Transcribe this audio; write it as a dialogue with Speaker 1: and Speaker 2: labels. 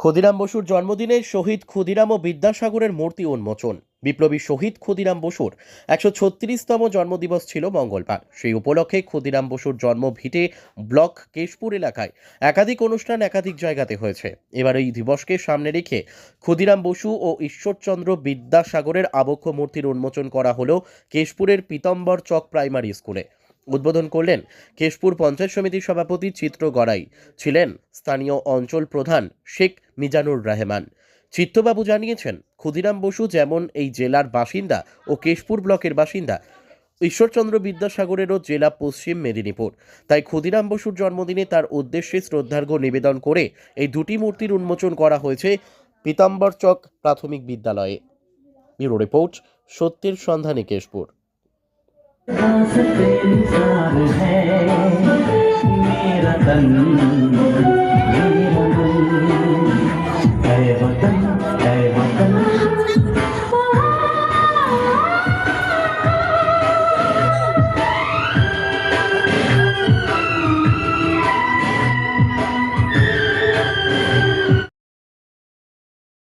Speaker 1: ক্ষুদিরাম বসুর জন্মদিনে শহীদ ক্ষুদিরাম ও বিদ্যাসাগরের মূর্তি উন্মোচন। বিপ্লবী শহীদ ক্ষুদিরাম বসুর একশো ছত্রিশতম জন্মদিবস ছিল মঙ্গলবার। সেই উপলক্ষে ক্ষুদিরাম বসুর জন্ম ভিটে ব্লক কেশপুর এলাকায় একাধিক অনুষ্ঠান একাধিক জায়গাতে হয়েছে। এবার এই দিবসকে সামনে রেখে ক্ষুদিরাম বসু ও ঈশ্বরচন্দ্র বিদ্যাসাগরের আবক্ষ মূর্তির উন্মোচন করা হলো কেশপুরের পীতম্বর চক প্রাইমারি স্কুলে। উদ্বোধন করলেন কেশপুর পঞ্চায়েত সমিতির সভাপতি চিত্র গড়াই। ছিলেন স্থানীয় অঞ্চল প্রধান শেখ মিজানুর রহমান। চিত্তবাবু জানিয়েছেন, ক্ষুদিরাম বসু যেমন এই জেলার বাসিন্দা ও কেশপুর ব্লকের বাসিন্দা, ঈশ্বরচন্দ্র বিদ্যাসাগরেরও জেলা পশ্চিম মেদিনীপুর। তাই ক্ষুদিরাম বসুর জন্মদিনে তার উদ্দেশ্যে শ্রদ্ধার্ঘ্য নিবেদন করে এই দুটি মূর্তির উন্মোচন করা হয়েছে পীতাম্বর চক প্রাথমিক বিদ্যালয়ে। ব্যুরো রিপোর্ট সত্যের সন্ধানে কেশপুর।
Speaker 2: है। मेरा तन